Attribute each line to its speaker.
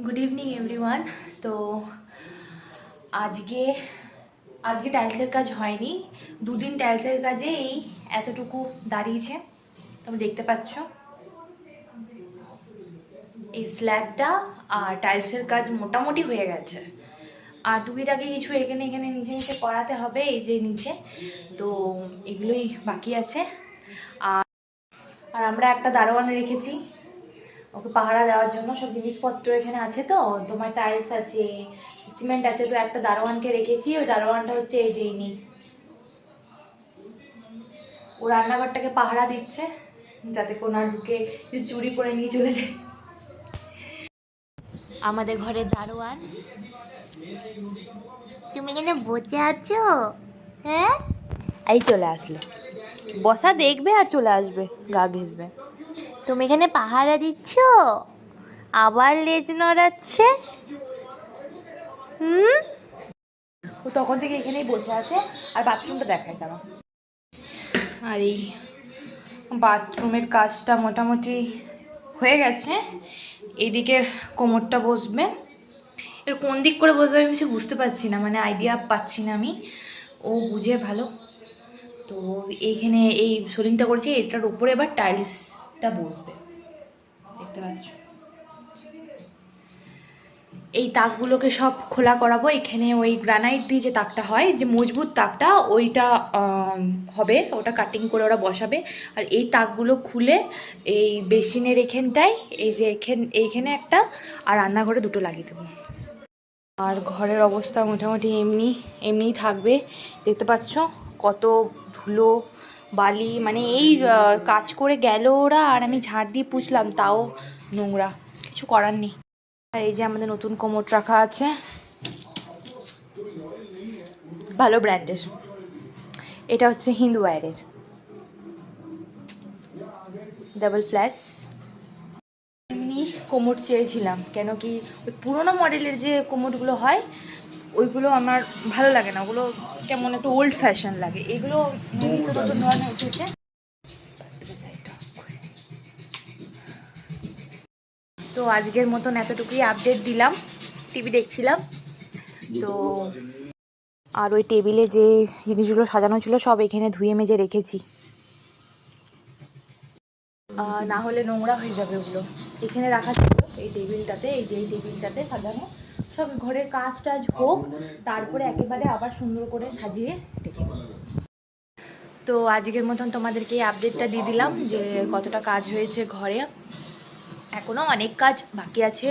Speaker 1: Good evening everyone তো আজকে আজকে টাইলসের কাজ হয়নি। দুদিন টাইলসের কাজে এই এতটুকু দাঁড়িয়েছে। তুমি দেখতে পাচ্ছ। এই স্ল্যাবটা আর টাইলসের কাজ মোটামুটি হয়ে গেছে। আর টুকিটাকি কিছু এখানে এখানে, নিচে নিচে করাতে হবে, এই যে নিচে। তো এগুলোই বাকি আছে। আর আর আমরা একটা দারোয়ান রেখেছি। ওকে পাহারা দেওয়ার জন্য সব জিনিসপত্র এখানে আছে তো, তোমার টাইলস আছে সিমেন্ট আছে, তো একটা দারোয়ানকে রেখেছি, ওই দারোয়ানটা হচ্ছে এই যে ইনি। ও রান্নাঘরটাকে পাহারা দিচ্ছে, যাতে কোনো আর ঢুকে চুরি করে নিয়ে চলে যায়। আমাদের ঘরের দারোয়ান। তুমি এখানে বসে আছো? হ্যাঁ? এই চলে আসলো। বসা দেখবে আর চলে আসবে, গা ঘেসবে তুমি এখানে পাহারা দিচ্ছ? আবার লেজ নড়াচ্ছে? হুম? ও তখন থেকে এখানেই বসে আছে, আর বাথরুমটা দেখায় তারা আর এই বাথরুমের কাজটা মোটামুটি হয়ে গেছে। এইদিকে কোমরটা বসবে। এর কোন দিক করে বসবে আমি কিছু বুঝতে পারছি না মানে আইডিয়া পাচ্ছি না আমি। ও বুঝে ভালো। তো এইখানে এই সোলিংটা করেছি, এটার উপরে এবার টাইলসটা বসবে। দেখতে পাচ্ছ? এই তাকগুলোকে সব খোলা করাবো। এখানে ওই গ্রানাইট দিয়ে যে তাকটা হয়, যে মজবুত তাকটা, ওইটা হবে। ওটা কাটিং করে ওরা বসাবে। আর এই তাকগুলো খুলে এই বেসিনের এখানটায়, এই যে এখান, এইখানে একটা, আর রান্নাঘরে দুটো লাগিয়ে দেবো। আর ঘরের অবস্থা মোটামুটি এমনি, এমনিই থাকবে। দেখতে পাচ্ছ কত ধুলো বালি মানে এই কাজ করে গেল ওরা আর আমি ঝাড় দিয়ে পুছলাম তাও নোংরা, কিছু করার নেই। আর এই যে আমাদের নতুন কোমোট রাখা আছে, ভালো ব্র্যান্ডের। এটা হচ্ছে হিন্দু ওয়্যারের। Double flush. এমনি কোমর চেয়েছিলাম, কেন কি ওই পুরোনো মডেলের যে কোমরগুলো হয় ওইগুলো আমার ভালো লাগে না, ওগুলো কেমন একটু ওল্ড ফ্যাশন লাগে। এগুলো নিত্য নতুন ধরনের উঠেছে তো আজকের মতন এতটুকুই আপডেট দিলাম টিভি দেখছিলাম। তো আর ওই টেবিলে যে জিনিসগুলো সাজানো ছিল, সব এখানে ধুয়ে মেজে রেখেছি। না হলে নোংরা হয়ে যাবে ওগুলো। এখানে রাখা ছিল এই টেবিলটাতে এই যে এই টেবিলটাতে সাজানো। সব ঘরের কাজ টাজ হোক, তারপরে একেবারে আবার সুন্দর করে সাজিয়ে রেখে। তো আজকের মতন তোমাদেরকে এই আপডেটটা দিয়ে দিলাম যে কতটা কাজ হয়েছে ঘরে এখনও অনেক কাজ বাকি আছে